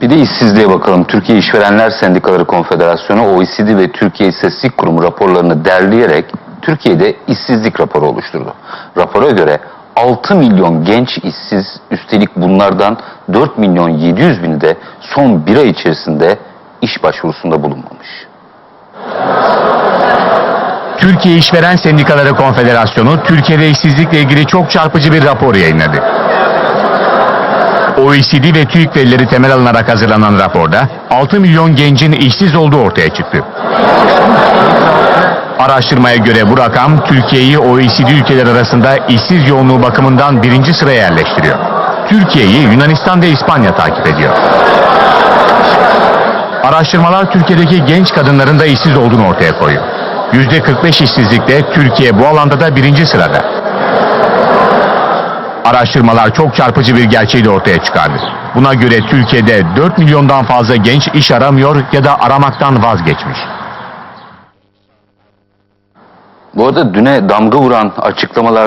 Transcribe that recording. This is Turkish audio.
Bir de işsizliğe bakalım. Türkiye İşverenler Sendikaları Konfederasyonu OECD ve Türkiye İstatistik Kurumu raporlarını derleyerek Türkiye'de işsizlik raporu oluşturdu. Rapora göre 6 milyon genç işsiz, üstelik bunlardan 4 milyon 700 bini de son bir ay içerisinde iş başvurusunda bulunmamış. Türkiye İşveren Sendikaları Konfederasyonu Türkiye'de işsizlikle ilgili çok çarpıcı bir rapor yayınladı. OECD ve TÜİK verileri temel alınarak hazırlanan raporda 6 milyon gencin işsiz olduğu ortaya çıktı. Araştırmaya göre bu rakam Türkiye'yi OECD ülkeler arasında işsiz yoğunluğu bakımından birinci sıraya yerleştiriyor. Türkiye'yi Yunanistan ve İspanya takip ediyor. Araştırmalar Türkiye'deki genç kadınların da işsiz olduğunu ortaya koyuyor. %45 işsizlikte Türkiye bu alanda da birinci sırada. Araştırmalar çok çarpıcı bir gerçeği de ortaya çıkardı. Buna göre Türkiye'de 4 milyondan fazla genç iş aramıyor ya da aramaktan vazgeçmiş. Bu arada düne damga vuran açıklamalar